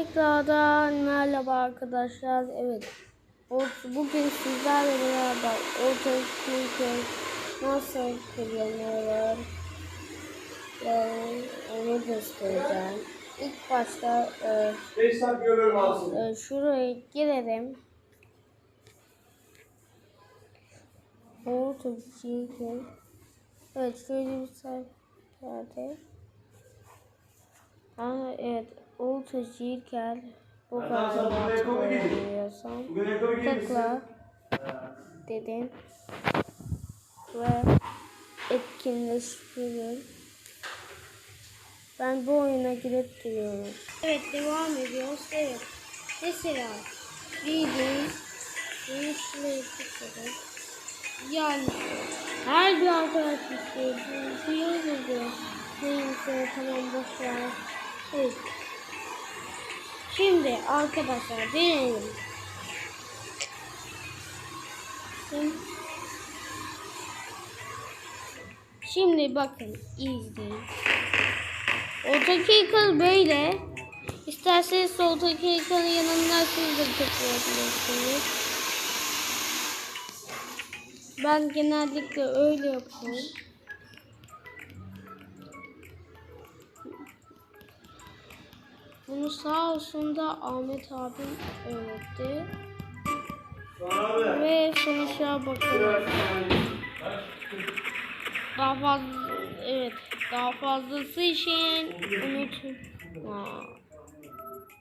Tekrardan merhaba arkadaşlar. Evet. Bugün sizlerle beraber orta Türkiye nasıl kullanılır ben onu göstereceğim. İlk başta e, 5 dakika görür lazım. e, şuraya girelim. Orta Türkiye. Evet şöyle bir sayfada. Ama evet orta Türkiye bu kadar? Tıkla dedim ve etkinleştirin. Ben bu oyuna girip giriyorum. Evet devam ediyoruz. Evet. Mesela bildiğin bunu şuraya tıkladım. Yani her bir arkadaş istiyor. Bu yazıldı. Neyse tamam boş ver. Evet. Şimdi arkadaşlar deneyelim. Şimdi, bakın izleyin. Ortaki ekran böyle. İsterseniz soldaki ekranın yanından siz de tıklayabilirsiniz. Ben genellikle öyle yapıyorum. Bunu sağ olsun da Ahmet abim öğretti. Ve sonuçlara bakalım. Daha fazla evet daha fazlası için unutma.